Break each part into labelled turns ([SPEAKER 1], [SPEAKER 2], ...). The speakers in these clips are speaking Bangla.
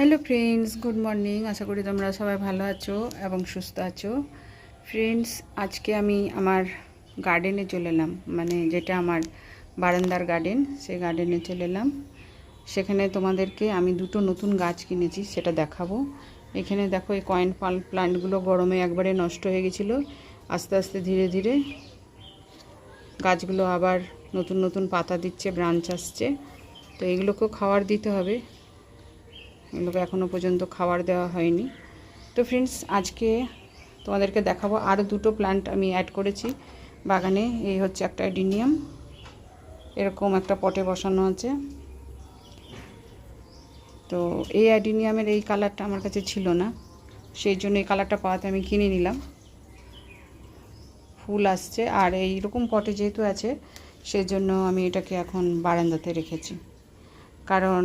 [SPEAKER 1] হ্যালো ফ্রেন্ডস গুড মর্নিং আশা করি তোমরা সবাই ভালো আছো এবং সুস্থ আছো। ফ্রেন্ডস আজকে আমি আমার গার্ডেনে চলে এলাম। মানে যেটা আমার বারান্দার গার্ডেন সেই গার্ডেনে চলে এলাম। সেখানে তোমাদেরকে আমি দুটো নতুন গাছ কিনেছি, সেটা দেখাবো। এখানে দেখো, এই কয়েন পাল প্লান্টগুলো গরমে একবারে নষ্ট হয়ে গেছিল। আস্তে আস্তে ধীরে ধীরে গাছগুলো আবার নতুন নতুন পাতা দিচ্ছে ব্রাঞ্চ আসছে। তো এগুলোকেও খাবার দিতে হবে। এগুলোকে এখনও পর্যন্ত খাবার দেওয়া হয়নি। তো ফ্রেন্ডস আজকে তোমাদেরকে দেখাবো আরও দুটো প্ল্যান্ট আমি অ্যাড করেছি। বাগানে এই হচ্ছে একটা অ্যাডিনিয়াম এরকম একটা পটে বসানো আছে। তো এই অ্যাডিনিয়ামের এই কালারটা আমার কাছে ছিল না, সেই জন্য এই কালারটা পাওয়াতে আমি কিনে নিলাম। ফুল আসছে, আর এইরকম পটে যেহেতু আছে, সেই জন্য আমি এটাকে এখন বারান্দাতে রেখেছি। কারণ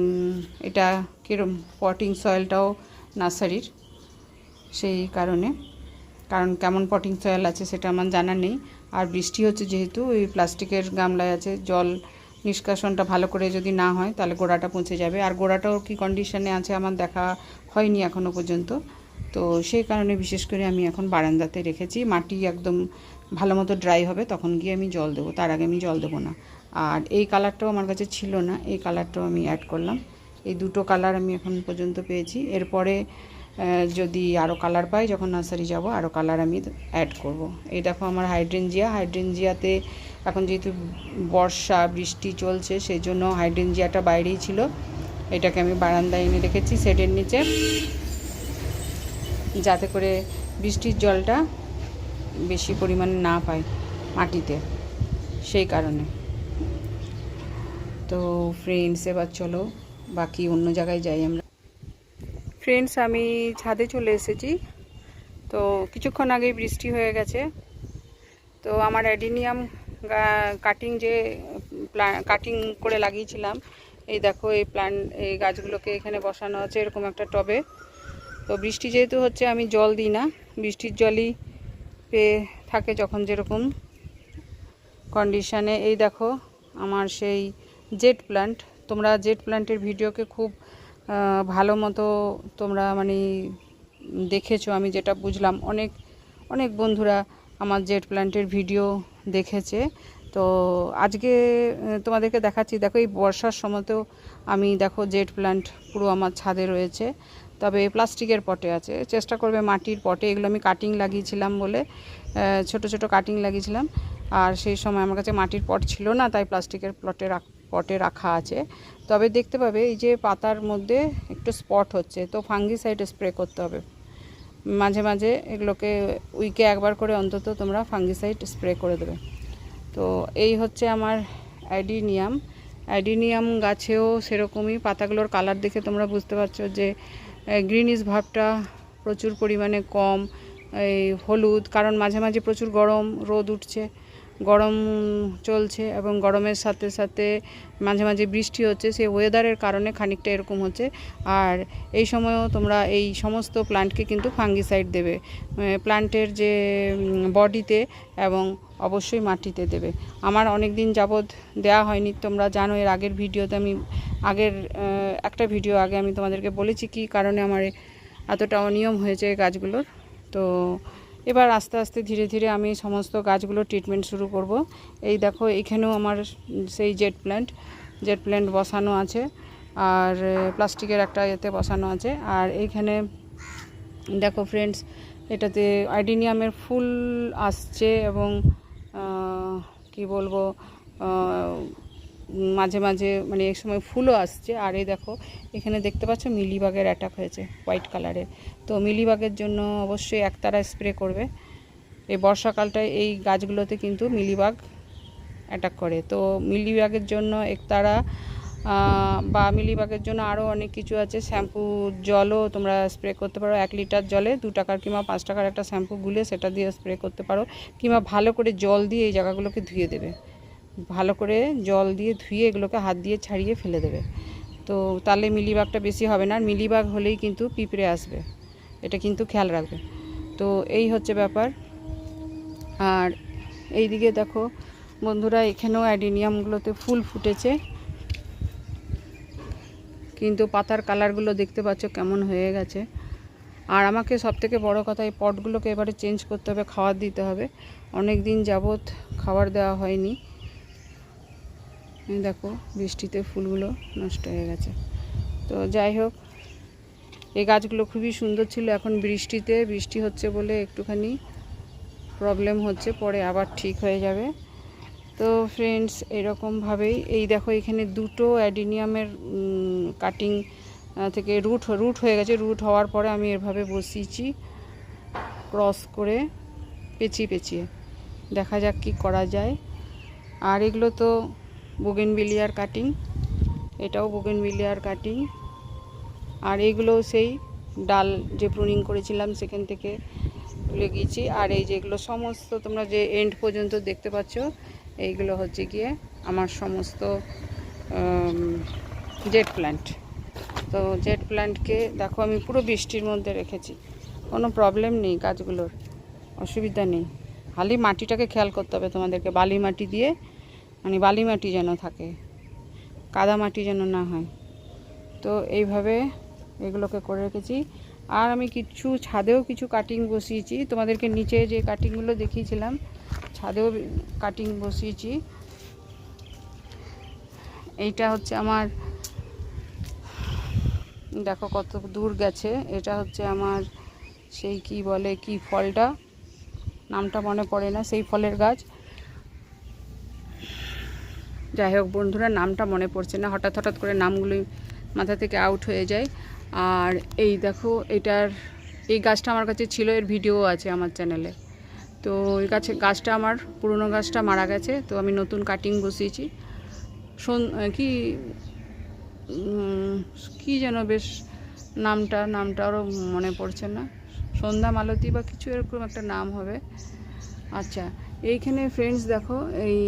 [SPEAKER 1] এটা কীরম পটিং সয়েলটাও নার্সারির সেই কারণে। কারণ কেমন পটিং সয়েল আছে সেটা আমার জানা নেই। আর বৃষ্টি হচ্ছে যেহেতু, ওই প্লাস্টিকের গামলায় আছে, জল নিষ্কাশনটা ভালো করে যদি না হয় তাহলে গোড়াটা পৌঁছে যাবে। আর গোড়াটাও কি কন্ডিশনে আছে আমার দেখা হয়নি এখনও পর্যন্ত। তো সেই কারণে বিশেষ করে আমি এখন বারান্দাতে রেখেছি। মাটি একদম ভালো মতো ড্রাই হবে, তখন গিয়ে আমি জল দেবো। তার আগে আমি জল দেবো না। আর এই কালারটাও আমার কাছে ছিল না, এই কালারটাও আমি অ্যাড করলাম। এই দুটো কালার আমি এখন পর্যন্ত পেয়েছি। এরপরে যদি আরও কালার পাই, যখন নার্সারি যাব আরও কালার আমি অ্যাড করব। এই দেখো আমার হাইড্রেনজিয়া হাইড্রেনজিয়াতে এখন যেহেতু বর্ষা, বৃষ্টি চলছে সেই জন্য হাইড্রেনজিয়াটা বাইরেই ছিল। এটাকে আমি বারান্দায় এনে রেখেছি সেটের নিচে। যাতে করে বৃষ্টির জলটা বেশি পরিমাণে না পায় মাটিতে, সেই কারণে। তো ফ্রেন্ডস এবার চলো বাকি অন্য জায়গায় যাই আমরা। ফ্রেন্ডস আমি ছাদে চলে এসেছি। তো কিছুক্ষণ আগেই বৃষ্টি হয়ে গেছে। তো আমার অ্যাডিনিয়াম কাটিং যে কাটিং করে লাগিয়েছিলাম, এই দেখো এই প্ল্যান্ট এই গাছগুলোকে এখানে বসানো আছে এরকম একটা টবে। তো বৃষ্টি যেহেতু হচ্ছে, আমি জল দিই না। বৃষ্টির জলই পেয়ে থাকে যখন যেরকম কন্ডিশানে এই দেখো, আমার সেই জেট প্ল্যান্ট তোমরা জেট প্ল্যান্টের ভিডিওকে খুব ভালো মতো তোমরা মানে দেখেছ, আমি যেটা বুঝলাম। অনেক অনেক বন্ধুরা আমার জেট প্ল্যান্টের ভিডিও দেখেছে। তো আজকে তোমাদেরকে দেখাচ্ছি, দেখো এই বর্ষার সময়তেও আমি, দেখো জেট প্ল্যান্ট পুরো আমার ছাদে রয়েছে। তবে প্লাস্টিকের পটে আছে। চেষ্টা করবে মাটির পটে। এগুলো আমি কাটিং লাগিয়েছিলাম বলে ছোট ছোট কাটিং লাগিয়েছিলাম। আর সেই সময় আমার কাছে মাটির পট ছিল না, তাই প্লাস্টিকের প্লটে পটে রাখা আছে। তবে দেখতে পাবে এই যে পাতার মধ্যে একটু স্পট হচ্ছে, তো ফাঙ্গিসাইড স্প্রে করতে হবে। মাঝে মাঝে এগুলোকে উইকে একবার করে অন্তত তোমরা ফাঙ্গিসাইড স্প্রে করে দেবে। তো এই হচ্ছে আমার অ্যাডিনিয়াম। অ্যাডিনিয়াম গাছেও সেরকমই পাতাগুলোর কালার দেখে তোমরা বুঝতে পারছ যে গ্রিনিশ ভাবটা প্রচুর পরিমাণে কম, এই হলুদ, কারণ মাঝে মাঝে প্রচুর গরম রোদ উঠছে। গরম চলছে এবং গরমের সাথে সাথে মাঝে মাঝে বৃষ্টি হচ্ছে, সেই ওয়েদারের কারণে খানিকটা এরকম হচ্ছে। আর এই সময়ও তোমরা এই সমস্ত প্লান্টকে কিন্তু ফাঙ্গিসাইড দেবে। প্লান্টের যে বডিতে এবং অবশ্যই মাটিতে দেবে। আমার অনেক দিন যাবৎ দেওয়া হয়নি, তোমরা জানো, এর আগের ভিডিওতে আমি, আগের একটা ভিডিও আগে আমি তোমাদেরকে বলেছি কি কারণে আমার এতটা অনিয়ম হয়েছে গাছগুলোর। তো এবার আস্তে আস্তে ধীরে ধীরে আমি সমস্ত গাছগুলো ট্রিটমেন্ট শুরু করব। এই দেখো, এখানেও আমার সেই জেট প্ল্যান্ট জেট প্ল্যান্ট বসানো আছে। আর প্লাস্টিকের একটা এতে বসানো আছে। আর এইখানে দেখো ফ্রেন্ডস এটাতে আইডিনিয়ামের ফুল আসছে এবং কি বলব মাঝে মাঝে মানে এক সময় ফুলও আসছে। আর এই দেখো, এখানে দেখতে পাচ্ছ মিলিবাগের অ্যাটাক হয়েছে হোয়াইট কালারের তো মিলিবাগের জন্য অবশ্যই একতারা স্প্রে করবে। এই বর্ষাকালটায় এই গাছগুলোতে কিন্তু মিলিবাগ অ্যাটাক করে। তো মিলিবাগের জন্য একতারা বা মিলিবাগের জন্য আরও অনেক কিছু আছে। শ্যাম্পু জলও তোমরা স্প্রে করতে পারো। এক লিটার জলে দু টাকার কিংবা পাঁচ টাকার একটা শ্যাম্পু গুলে সেটা দিয়ে স্প্রে করতে পারো। কিংবা ভালো করে জল দিয়ে এই জায়গাগুলোকে ধুয়ে দেবে। ভালো করে জল দিয়ে ধুয়ে এগুলোকে হাত দিয়ে ছাড়িয়ে ফেলে দেবে। তো তাহলে মিলিবাগটা বেশি হবে না, আর মিলিবাগ হলেই কিন্তু পিঁপড়ে আসবে। এটা কিন্তু খেয়াল রাখবে। তো এই হচ্ছে ব্যাপার। আর এই দিকে দেখো, বন্ধুরা এখানেও অ্যাডিনিয়ামগুলোতে ফুল ফুটেছে। কিন্তু পাতার কালারগুলো দেখতে পাচ্ছ কেমন হয়ে গেছে। আর আমাকে সব থেকে বড়ো কথা, এই পটগুলোকে এবারে চেঞ্জ করতে হবে খাবার দিতে হবে। অনেক দিন যাবৎ খাবার দেওয়া হয়নি। দেখো, বৃষ্টিতে ফুলগুলো নষ্ট হয়ে গেছে। তো যাই হোক, এই গাছগুলো খুবই সুন্দর ছিল। এখন বৃষ্টিতে, বৃষ্টি হচ্ছে বলে একটুখানি প্রবলেম হচ্ছে, পরে আবার ঠিক হয়ে যাবে। তো ফ্রেন্ডস এরকমভাবেই এই দেখো, এখানে দুটো অ্যাডিনিয়ামের কাটিং থেকে রুট রুট হয়ে গেছে। রুট হওয়ার পরে আমি এভাবে বসিয়েছি ক্রস করে পেঁচিয়ে পেঁচিয়ে। দেখা যাক কি করা যায়। আর এগুলো তো বোগেনবিলিয়ার কাটিং এটাও বোগেনবিলিয়ার কাটিং আর এইগুলো সেই ডাল যে প্রুনিং করেছিলাম সেখান থেকে তুলে গিয়েছি। আর এই যেগুলো সমস্ত তোমরা যে এন্ড পর্যন্ত দেখতে পাচ্ছ, এইগুলো হচ্ছে গিয়ে আমার সমস্ত জেট প্ল্যান্ট তো জেট প্ল্যান্টকে দেখো আমি পুরো বৃষ্টির মধ্যে রেখেছি। কোনো প্রবলেম নেই গাছগুলোর, অসুবিধা নেই। খালি মাটিটাকে খেয়াল করতে হবে তোমাদেরকে, বালি মাটি দিয়ে মানে বালি মাটি যেন থাকে, কাদা মাটি যেন না হয়। তো এইভাবে এগুলোকে করে রেখেছি। আর আমি কিছু ছাদেও কিছু কাটিং বসিয়েছি। তোমাদেরকে নিচে যে কাটিংগুলো দেখিয়েছিলাম, ছাদেও কাটিং বসিয়েছি। এইটা হচ্ছে আমার, দেখো কত দূর গেছে। এটা হচ্ছে আমার সেই কি বলে কি ফলটা? নামটা মনে পড়ে না। সেই ফলের গাছ। যাই হোক, বন্ধুরা, নামটা মনে পড়ছে না। হঠাৎ হঠাৎ করে নামগুলি মাথা থেকে আউট হয়ে যায়। আর এই দেখো, এটার, এই গাছটা আমার কাছে ছিল, এর ভিডিও আছে আমার চ্যানেলে তো এই গাছে, গাছটা আমার, পুরনো গাছটা মারা গেছে, তো আমি নতুন কাটিং বসিয়েছি। শোন কি কি যেন বেশ, নামটা নামটা আরও মনে পড়ছে না। সন্ধ্যা মালতী বা কিছু এরকম একটা নাম হবে। আচ্ছা এইখানে ফ্রেন্ডস দেখো, এই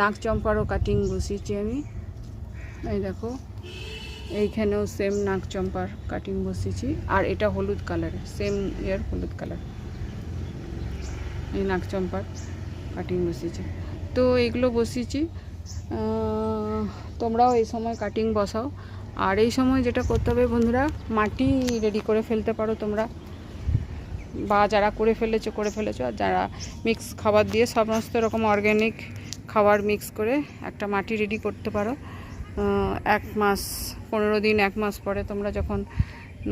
[SPEAKER 1] নাক চম্পারও কাটিং বসিয়েছি আমি। এই দেখো, এইখানেও সেম নাক চম্পার কাটিং বসিয়েছি। আর এটা হলুদ কালারের সেম ইয়ার হলুদ কালার এই নাক চম্পার কাটিং বসিয়েছি। তো এগুলো বসিয়েছি। তোমরাও এই সময় কাটিং বসাও। আর এই সময় যেটা করতে হবে বন্ধুরা, মাটি রেডি করে ফেলতে পারো তোমরা। বা যারা করে ফেলেছো করে ফেলেছো, আর যারা মিক্স খাবার দিয়ে সমস্ত রকম অর্গ্যানিক খাবার মিক্স করে একটা মাটি রেডি করতে পারো। এক মাস, পনেরো দিন, এক মাস পরে তোমরা যখন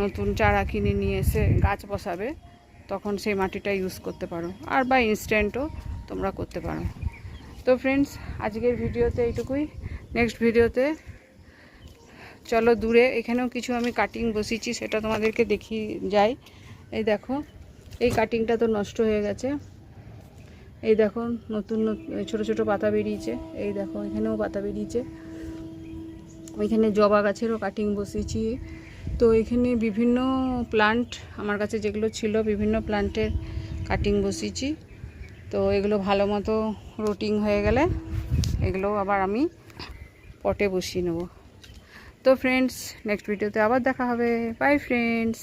[SPEAKER 1] নতুন চারা কিনে নিয়ে এসে গাছ বসাবে, তখন সেই মাটিটা ইউজ করতে পারো। আর বা ইনস্ট্যান্টও তোমরা করতে পারো। তো ফ্রেন্ডস আজকের ভিডিওতে এইটুকুই। নেক্সট ভিডিওতে চলো দূরে, এখানেও কিছু আমি কাটিং বসিয়েছি, সেটা তোমাদেরকে দেখি যাই। এই দেখো এই কাটিংটা তো নষ্ট হয়ে গেছে। এই দেখো, নতুন ছোট ছোট পাতা বেরিয়েছে। এই দেখো, এখানেও পাতা বেরিয়েছে। ওইখানে জবা গাছেরও কাটিং বসিয়েছি। তো এখানে বিভিন্ন প্লান্ট আমার কাছে যেগুলো ছিল, বিভিন্ন প্লান্টের কাটিং বসিয়েছি। তো এগুলো ভালো মতো রুটিং হয়ে গেলে, এগুলো আবার আমি পটে বসিয়ে নেব। তো ফ্রেন্ডস নেক্সট ভিডিওতে আবার দেখা হবে। By friends